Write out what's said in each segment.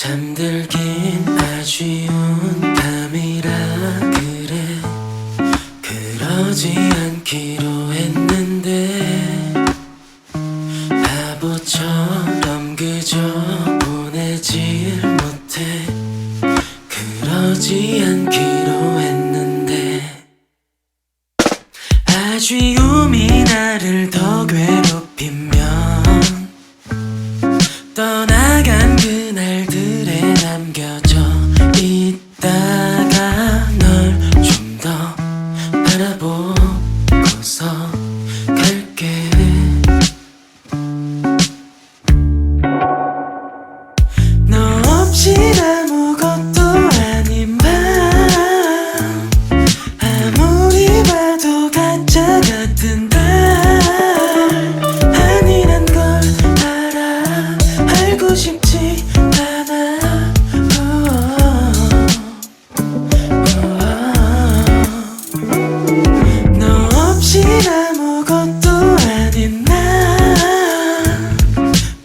잠들긴 아쉬운 밤이라 그래. 그러지 않기로 했는데 바보처럼 그저 보내질 못해. 그러지 않기로 했는데 아쉬움이 나를 더 괴롭히면 떠나간 그날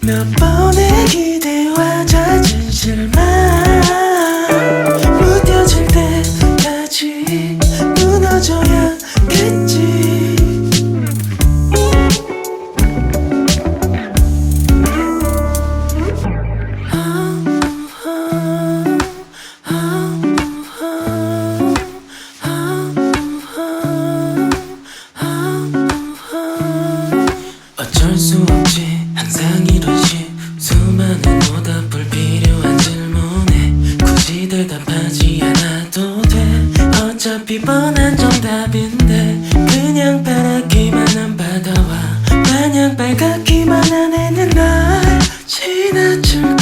몇 번의 기대와 잦은 실망 항상 이런 시 수많은 오답을 필요한 질문에 굳이 대답하지 않아도 돼. 어차피 뻔한 정답인데 그냥 바라기만 한 바다와 마냥 빨갛기만 한 애는 날. 지나칠